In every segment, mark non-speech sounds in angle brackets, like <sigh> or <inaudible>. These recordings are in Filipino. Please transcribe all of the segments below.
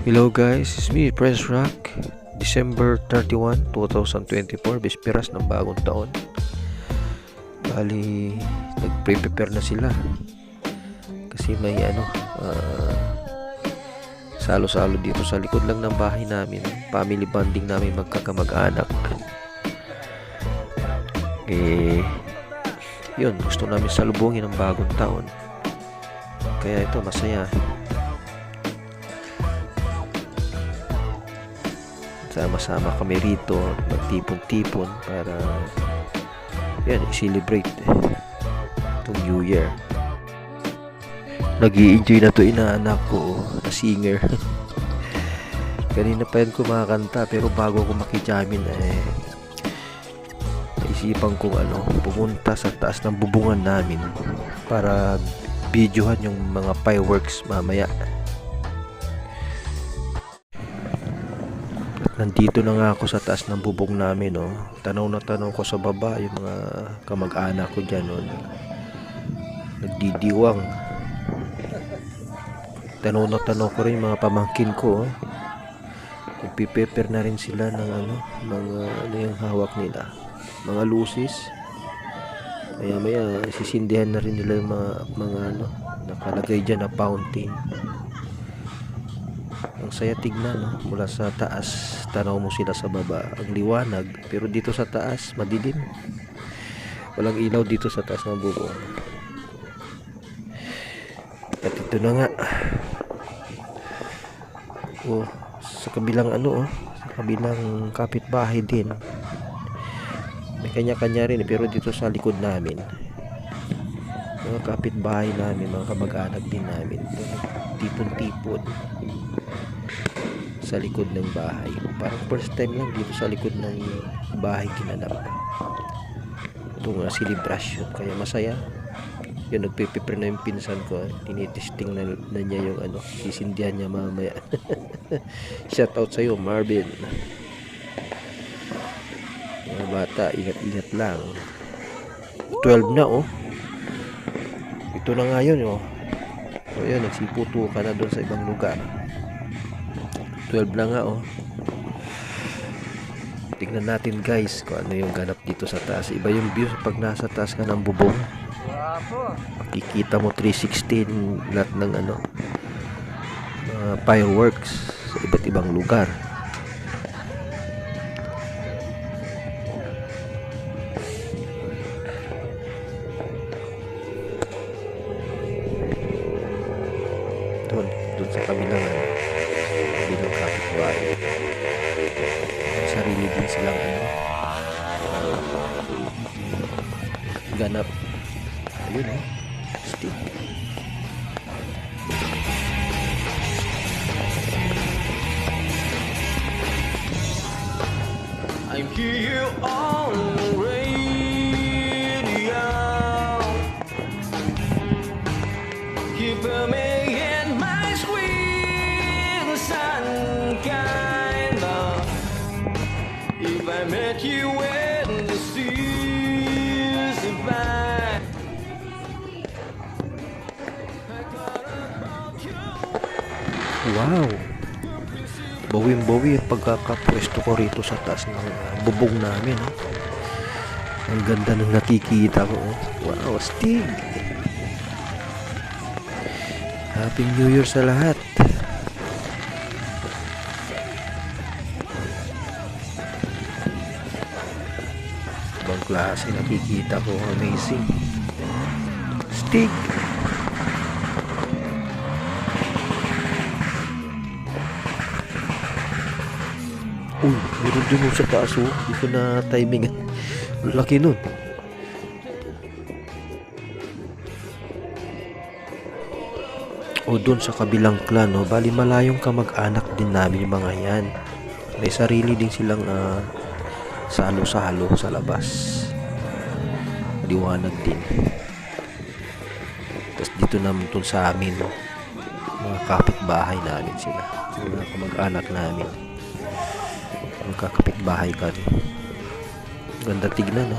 Hello guys, it's me, Prince Rock. December 31, 2024, bisperas ng bagong taon. Bali, nag-prepare na sila. Kasi may ano, ah, salo-salo dito sa likod lang ng bahay namin. Family bonding namin magkakamag-anak. Eh, yun, gusto namin salubungin ang bagong taon. Kaya ito, masaya. Sama-sama kami rito magtipon-tipon para yan i-celebrate itong New Year. Nag enjoy na to inaanak ko na singer. <laughs> Kanina pa yan kumakanta pero bago ko makijamin eh naisipan kong ano pumunta sa taas ng bubungan namin para videohan yung mga fireworks mamaya nandito na nga ako sa taas ng bubong namin no. Tanaw na tanaw ko sa baba yung mga kamag-anak ko diyan no. Nagdidiwang. Tanaw na tanaw ko rin yung mga pamangkin ko. Oh. Nagpipeper na rin sila ng ano, mga ano yung hawak nila. Mga lusis. Maya maya sisindihan na rin nila yung mga, mga ano, nakalagay dyan na fountain. Ang saya tignan no? mula sa taas tanaw mo sila sa baba. Ang liwanag pero dito sa taas madilim. Walang ilaw dito sa taas ng bubong at ito na nga. Oh sa kabilang ano oh sa kabilang kapitbahay din. May kanya-kanya rin eh, pero dito sa likod namin mga kapitbahay namin mga kamag-anak din namin tipon-tipon sa likod ng bahay. Parang first time lang dito sa likod ng bahay ginanap. Ito nga celebration. Kaya masaya. Yun, nagpiprepare na yung pinsan ko. Tinitesting na, na niya yung ano, sisindihan niya mamaya. <laughs> Shout out sa'yo, Marvin. Mga bata, ingat-ingat lang. 12 na, oh. Ito na nga yun, oh. So, yun, nagsiputo ka na doon sa ibang lugar. 12 na nga oh. Tignan natin guys kung ano yung ganap dito sa taas. Iba yung view pag nasa taas ka ng bubong. Makikita mo 316 lahat ng ano uh, fireworks sa iba't ibang lugar. Doon doon sa kabilang ano kapitbahay. May sarili din silang ano, ganap. Ayun eh, Bawing-bawi ang pagkakapwesto ko rito sa taas ng uh, bubong namin. Oh. Ang ganda ng nakikita ko. Oh. Wow, stig! Happy New Year sa lahat! Ibang klase nakikita ko. Amazing. Stig! Meron din yung sa taas oh. Hindi ko na timing. Laki nun. O doon sa kabilang clan, no, bali malayong kamag-anak din namin mga yan. May sarili din silang ah, salo-salo sa labas. Liwanag din. Tapos dito naman dun sa amin, no, mga kapitbahay namin sila. Mga kamag-anak namin magkakapit bahay ka rin. Ganda tignan, no?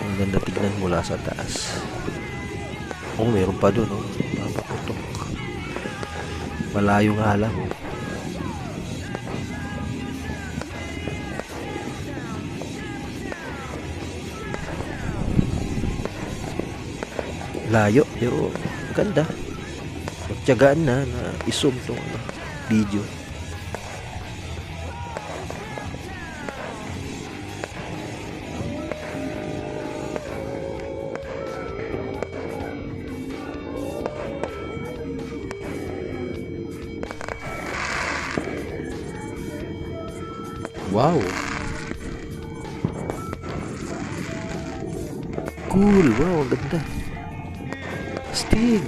Ang ganda tignan mula sa taas. Oh, meron pa doon. Papaputok. Malayo nga lang. Layo, pero ganda. Magtyagaan na na isum tong ano, video. Wow. Cool. Wow, ang ganda. Stig.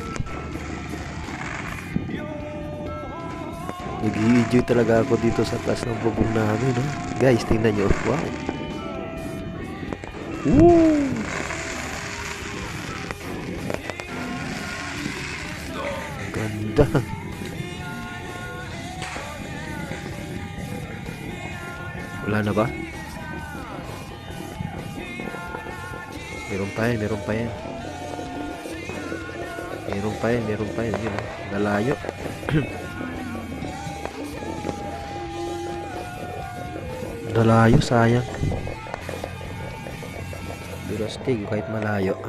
Nag-enjoy talaga ako dito sa taas ng bubong namin. No? Guys, tingnan nyo. Wow. Woo! Ang Ganda. Wala na ba? Meron pa yan, meron pa yan. Meron pa yan, meron pa yan. Yun, nalayo. <clears throat> nalayo, sayang. Durastig, kahit malayo.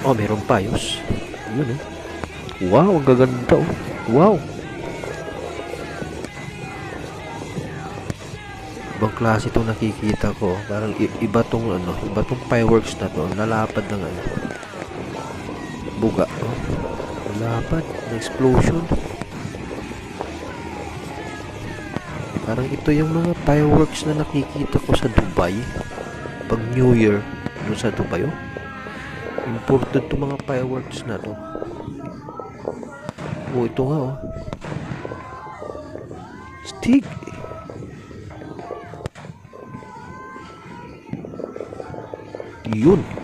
Oh, meron pa, yus. Yun, oh. Wow, ang gaganda, oh. Wow. Ibang klase itong nakikita ko. Parang iba tong ano, iba tong fireworks na to. Lalapad ng ano. Buga. Oh. Lalapad. Explosion. Parang ito yung mga fireworks na nakikita ko sa Dubai. Pag New Year. Doon sa Dubai, oh. Imported to mga fireworks na to. Oh, ito nga, oh. Stig. Yun.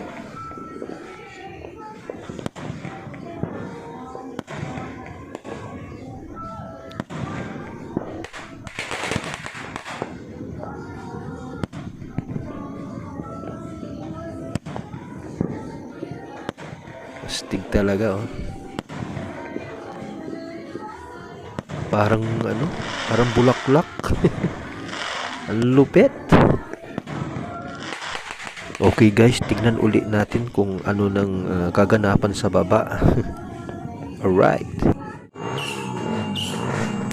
Talaga, oh. Parang ano, parang bulaklak. <laughs> Ang lupit. Okay guys, tignan uli natin kung ano nang ah, kaganapan sa baba. <laughs> Alright.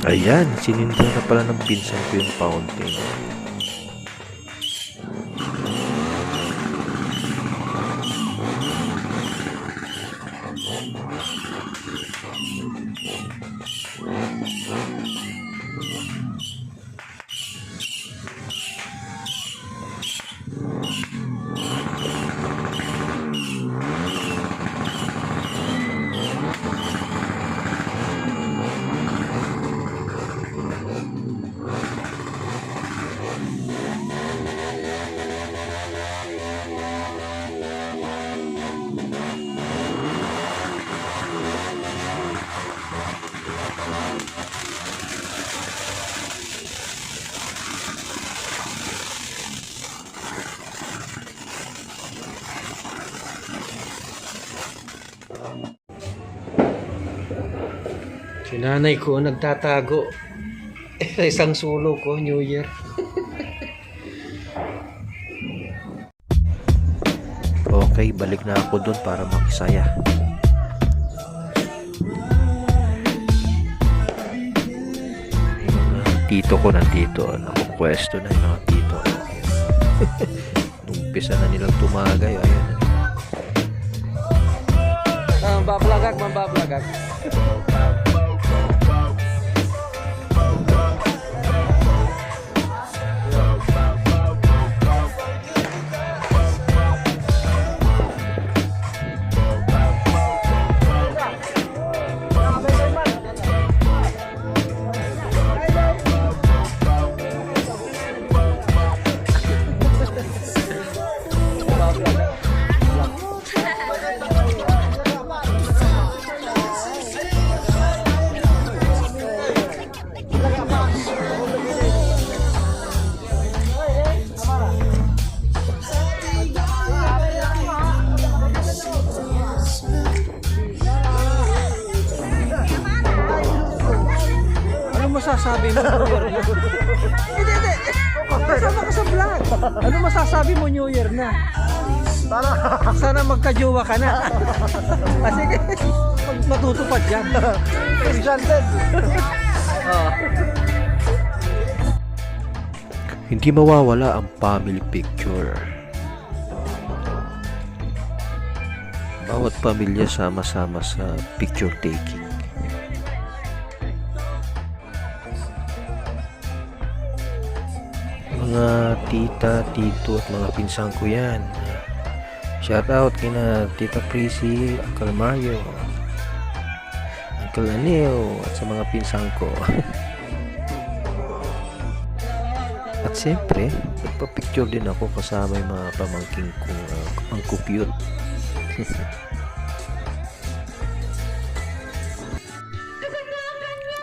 Ayan, sininda na pala ng pinsan ko yung fountain. Yeah. Nanay ko nagtatago. sa <laughs> isang sulo ko, New Year. <laughs> okay, balik na ako doon para makisaya. Yung mga tito ko nandito, nakupwesto na yung mga tito <laughs> ko. Umpisa na nilang tumagay, ayun. Mambablagak, mambablagak. masasabi Ano masasabi mo, New Year na? Sana. Sana magkajowa ka na. Ah, sige. Mag- Matutupad yan. Din. Oh. Hindi mawawala ang family picture. Bawat pamilya sama-sama sa picture taking. Mga tita, tito at mga pinsang ko yan. Shout out kina Tita Prissy, Uncle Mario, Uncle Anil at sa mga pinsang ko. <laughs> At siyempre, nagpa-picture din ako kasama yung mga pamangking ko uh, ang. <laughs>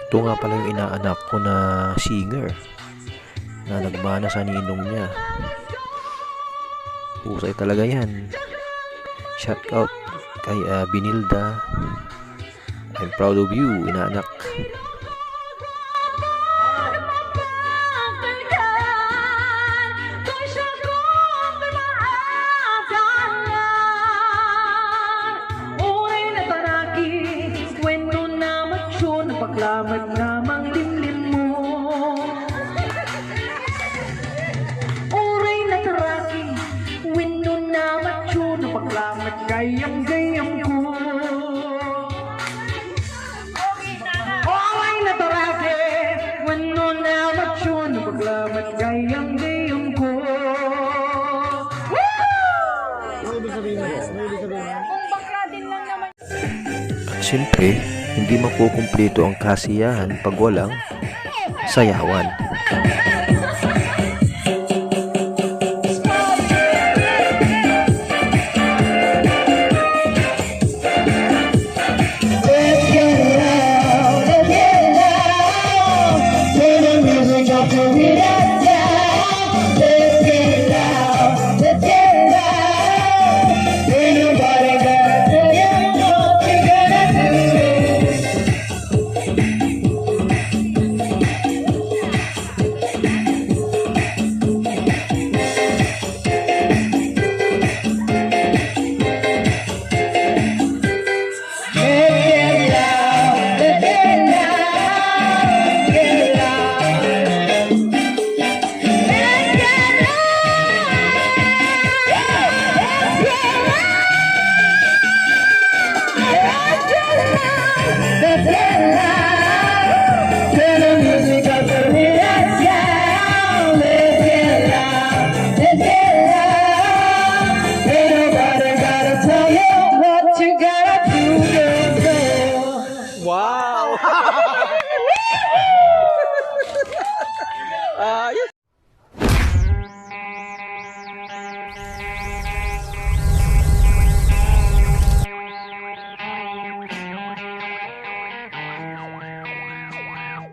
Ito nga pala yung inaanak ko na singer na nagmana sa ninong niya. Usay talaga yan. Shout out kay uh, Binilda. I'm proud of you, inaanak. Na paglamat gayam-gayam ko At siyempre, hindi makukumpleto ang kasiyahan pag walang sayawan.